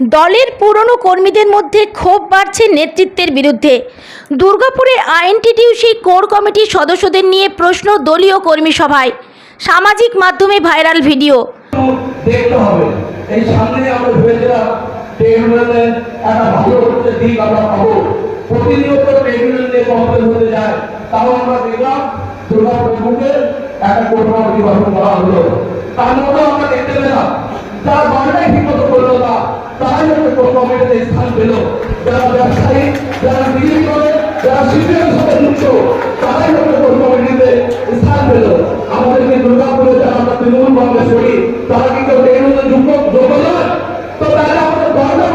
দলের পুরনো কর্মীদের মধ্যে ক্ষোভ বাড়ছে নেতৃত্বের বিরুদ্ধে। দুর্গাপুরে আইএনটিটিউসি কোর কমিটির সদস্যদের নিয়ে প্রশ্ন দলীয় কর্মী সভায়। সামাজিক মাধ্যমে ভাইরাল ভিডিও। একটা করা হলো। তার আমরা দেখতে পেলাম, যারা দলটাই ঠিক মতো তারাই কোর কমিটিতে স্থান পেল যারা ব্যবসায়ী, যারা বিক্রি করে, যারা শিল্পের সাথে যুক্ত তারাই হয়তো কমিটিতে স্থান পেল আমাদেরকে দুর্গাপুরে যারা আমরা তৃণমূল কংগ্রেস করি, তারা কিন্তু যুক্ত যোগ্য নয় তো তাহলে আমাদের দলটা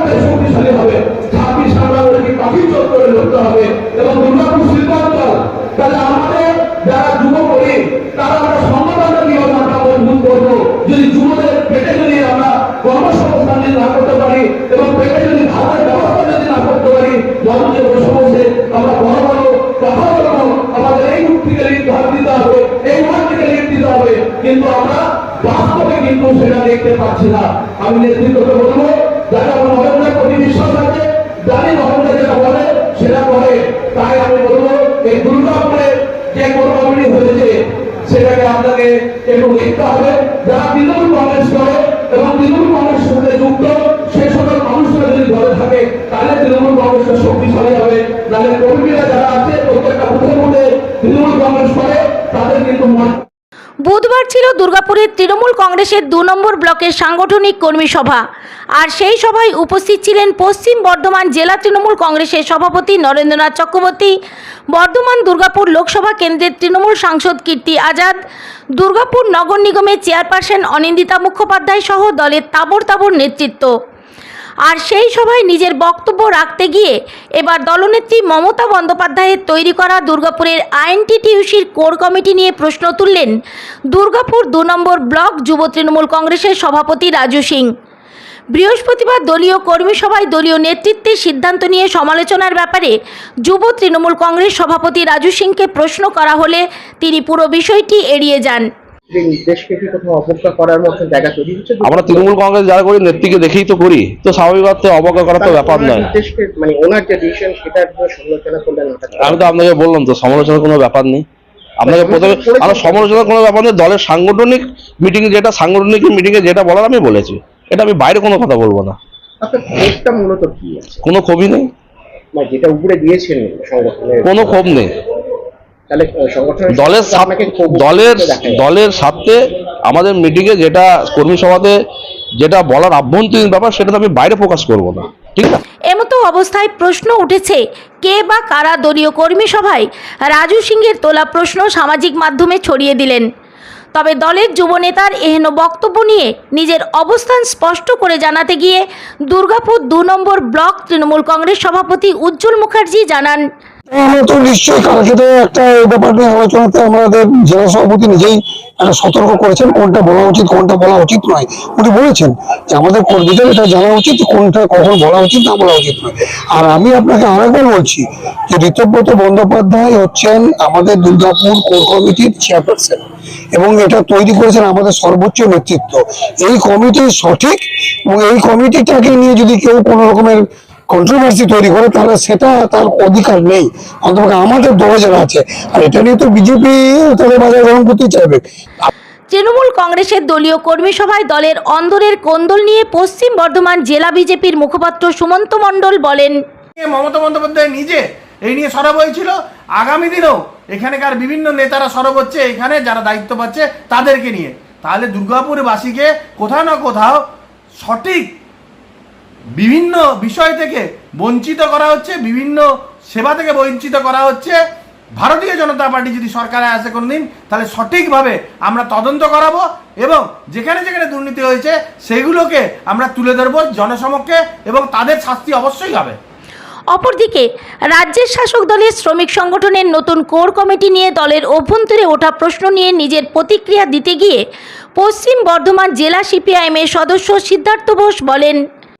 হবে এই মাঠ থেকে লিড হবে। কিন্তু আমরা বাস্তবে কিন্তু সেটা দেখতে পাচ্ছি না। আমি নেতৃত্বকে বলব, যারা আমার নরেন্দ্র প্রতি বিশ্বাস আছে জানি নরেন্দ্র যেটা বলে, সেটা করে। তাই আমি বলব, এই দুর্গাপুরে যে কমিটি হয়েছে, সেটাকে আপনাকে একটু দেখতে হবে। যারা তৃণমূল কংগ্রেস করে এবং তৃণমূল কংগ্রেসের সাথে যুক্ত যদি দলে থাকে, তাহলে তৃণমূল কংগ্রেসটা শক্তিশালী হবে। নাহলে কর্মীরা যারা আছে, প্রত্যেকটা বুথের মধ্যে তৃণমূল কংগ্রেস করে, তাদের কিন্তু বুধবার ছিল দুর্গাপুরের তৃণমূল কংগ্রেসের দু নম্বর ব্লকের সাংগঠনিক কর্মী সভা। আর সেই সভায় উপস্থিত ছিলেন পশ্চিম বর্ধমান জেলা তৃণমূল কংগ্রেসের সভাপতি নরেন্দ্রনাথ চক্রবর্তী, বর্ধমান দুর্গাপুর লোকসভা কেন্দ্রের তৃণমূল সাংসদ কীর্তি আজাদ, দুর্গাপুর নগর নিগমের চেয়ারপারসন অনিন্দিতা মুখোপাধ্যায় সহ দলের তাবর তাবর নেতৃত্ব। আর সেই সভায় নিজের বক্তব্য রাখতে গিয়ে এবার দলনেত্রী মমতা বন্দ্যোপাধ্যায়ের তৈরি করা দুর্গাপুরের আইএনটিটিউসির কোর কমিটি নিয়ে প্রশ্ন তুললেন দুর্গাপুর দু নম্বর ব্লক যুব তৃণমূল কংগ্রেসের সভাপতি রাজু সিং। বৃহস্পতিবার দলীয় কর্মী সভায় দলীয় নেতৃত্বের সিদ্ধান্ত নিয়ে সমালোচনার ব্যাপারে যুব তৃণমূল কংগ্রেস সভাপতি রাজু সিংকে প্রশ্ন করা হলে তিনি পুরো বিষয়টি এড়িয়ে যান। দেশকে কি কোথাও অবজ্ঞা করার মতো জায়গা তৈরি হচ্ছে? আমরা তৃণমূল কংগ্রেস যারা করি নেত্রীকে দেখেই তো করি। তো স্বাভাবিক তো অবজ্ঞা করার তো ব্যাপার নয়। মানে ওনার যে ডিসিশন সেটার সমালোচনা করলেন আমি তো আপনাকে বললাম তো সমালোচনার কোনো ব্যাপার নেই। আপনাকে প্রথমে আমরা সমালোচনার কোনো ব্যাপার নেই দলের সাংগঠনিক মিটিং যেটা সাংগঠনিক মিটিং এ যেটা বলার আমি বলেছি। এটা আমি বাইরে কোনো কথা বলব না। মূলত কি কোনো ক্ষোভই নেই। যেটা উপরে দিয়েছেন কোনো ক্ষোভ নেই। দলের দলের দলের স্বার্থে আমাদের মিটিং এ যেটা কর্মী সভাতে যেটা বলার আভ্যন্তরীণ ব্যাপার সেটা তো আমি বাইরে প্রকাশ করব না। ঠিক আছে? এমতো অবস্থায় প্রশ্ন উঠেছে কে বা কারা দলীয় কর্মী সভায়? রাজু সিংহের তোলা প্রশ্ন সামাজিক মাধ্যমে ছড়িয়ে দিলেন। তবে দলের যুবনেতার এহেন বক্তব্য নিয়ে নিজের অবস্থান স্পষ্ট করে জানাতে গিয়ে দুর্গাপুর দু নম্বর ব্লক তৃণমূল কংগ্রেস সভাপতি উজ্জ্বল মুখার্জি জানান আমরা তো নিশ্চয়ই একটা এই ব্যাপার নিয়ে আলোচনাতে আমাদের জেলা সভাপতি নিজেই সতর্ক করেছেন, কোনটা বলা উচিত, কোনটা বলা উচিত নয়। উনি বলেছেন যে আমাদের কর্মীদের এটা জানা উচিত, কোনটা কখন বলা উচিত, না বলা উচিত নয়। আর আমি আপনাকে আরেকবার বলছি যে ঋতব্রত বন্দ্যোপাধ্যায় হচ্ছেন আমাদের দুর্গাপুর কোর কমিটির চেয়ারপারসন এবং এটা তৈরি করেছেন আমাদের সর্বোচ্চ নেতৃত্ব। এই কমিটি সঠিক এবং এই কমিটিটাকে নিয়ে যদি কেউ কোনো রকমের কন্ট্রোভার্সি তৈরি করে তাহলে সেটা তার অধিকার নেই। অন্তত আমাদের দরজার আছে। আর এটা নিয়ে তো বিজেপি তাদের বাজার গ্রহণ করতে চাইবে। তৃণমূল কংগ্রেসের দলীয় কর্মী সভায় দলের অন্দরের কোন্দল নিয়ে পশ্চিম বর্ধমান জেলা বিজেপির মুখপাত্র সুমন্ত মণ্ডল বলেন মমতা বন্দ্যোপাধ্যায় নিজে এই নিয়ে সরব হয়েছিল। আগামী দিনেও এখানকার বিভিন্ন নেতারা সরব হচ্ছে এখানে যারা দায়িত্ব পাচ্ছে তাদেরকে নিয়ে। তাহলে দুর্গাপুরবাসীকে কোথাও না কোথাও সঠিক বিভিন্ন বিষয় থেকে বঞ্চিত করা হচ্ছে, বিভিন্ন সেবা থেকে বঞ্চিত করা হচ্ছে। ভারতীয় জনতা পার্টি যদি সরকারে আসে কোনদিন, তাহলে সঠিকভাবে আমরা তদন্ত করাবো এবং যেখানে যেখানে দুর্নীতি হয়েছে, সেগুলোকে আমরা তুলে ধরবো জনসমক্ষে এবং তাদের শাস্তি অবশ্যই হবে। অপরদিকে, রাজ্যের শাসক দলের শ্রমিক সংগঠনের নতুন কোর কমিটি নিয়ে দলের অভ্যন্তরে ওঠা প্রশ্ন নিয়ে নিজের প্রতিক্রিয়া দিতে গিয়ে পশ্চিম বর্ধমান জেলা সিপিআইএমের সদস্য সিদ্ধার্থ বোস বলেন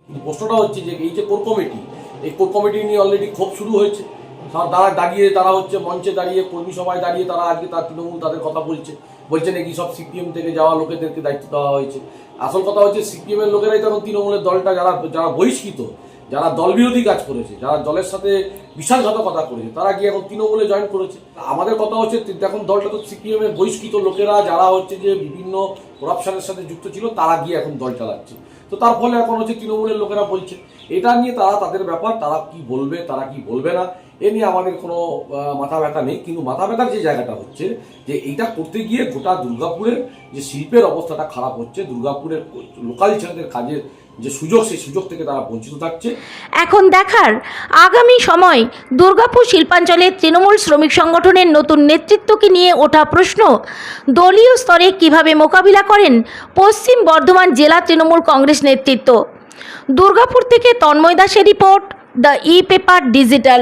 প্রশ্নটা হচ্ছে যে এই যে কোর কমিটি, এই কোর কমিটি নিয়ে অলরেডি ক্ষোভ শুরু হয়েছে। তারা দাঁড়িয়ে তারা হচ্ছে মঞ্চে দাঁড়িয়ে, কর্মী সভায় দাঁড়িয়ে তারা আজকে তার তৃণমূল তাদের কথা বলছে। বলছে নাকি সব সিপিএম থেকে যাওয়া লোকেদেরকে দায়িত্ব দেওয়া হয়েছে। আসল কথা হচ্ছে সিপিএম এর লোকেরাই তখন তৃণমূলের দলটা, যারা যারা বহিষ্কৃত, যারা দলবিরোধী কাজ করেছে, যারা দলের সাথে বিশ্বাসঘাতকতা করেছে, তারা গিয়ে এখন তৃণমূলে জয়েন করেছে। আমাদের কথা হচ্ছে এখন দলটা তো সিপিএম এর বহিষ্কৃত লোকেরা, যারা হচ্ছে যে বিভিন্ন করাপশনের সাথে যুক্ত ছিল, তারা গিয়ে এখন দল চালাচ্ছে। তো তার ফলে এখন হচ্ছে তৃণমূলের লোকেরা বলছে, এটা নিয়ে তারা তাদের ব্যাপার, তারা কি বলবে, তারা কি বলবে না, এ নিয়ে আমাদের কোনো মাথা ব্যথা নেই। কিন্তু মাথা ব্যথার যে জায়গাটা হচ্ছে, যে এইটা করতে গিয়ে গোটা দুর্গাপুরের যে শিল্পের অবস্থাটা খারাপ হচ্ছে, দুর্গাপুরের লোকাল ছেলেদের কাজের যে সুযোগ, সেই সুযোগ থেকে তারা বঞ্চিত থাকছে। এখন দেখার আগামী সময় দুর্গাপুর শিল্পাঞ্চলে তৃণমূল শ্রমিক সংগঠনের নতুন নেতৃত্বকে নিয়ে ওঠা প্রশ্ন, দলীয় স্তরে কীভাবে মোকাবিলা করেন পশ্চিম বর্ধমান জেলা তৃণমূল কংগ্রেস নেতৃত্ব? দুর্গাপুর থেকে তন্ময় দাসের report, the E paper digital.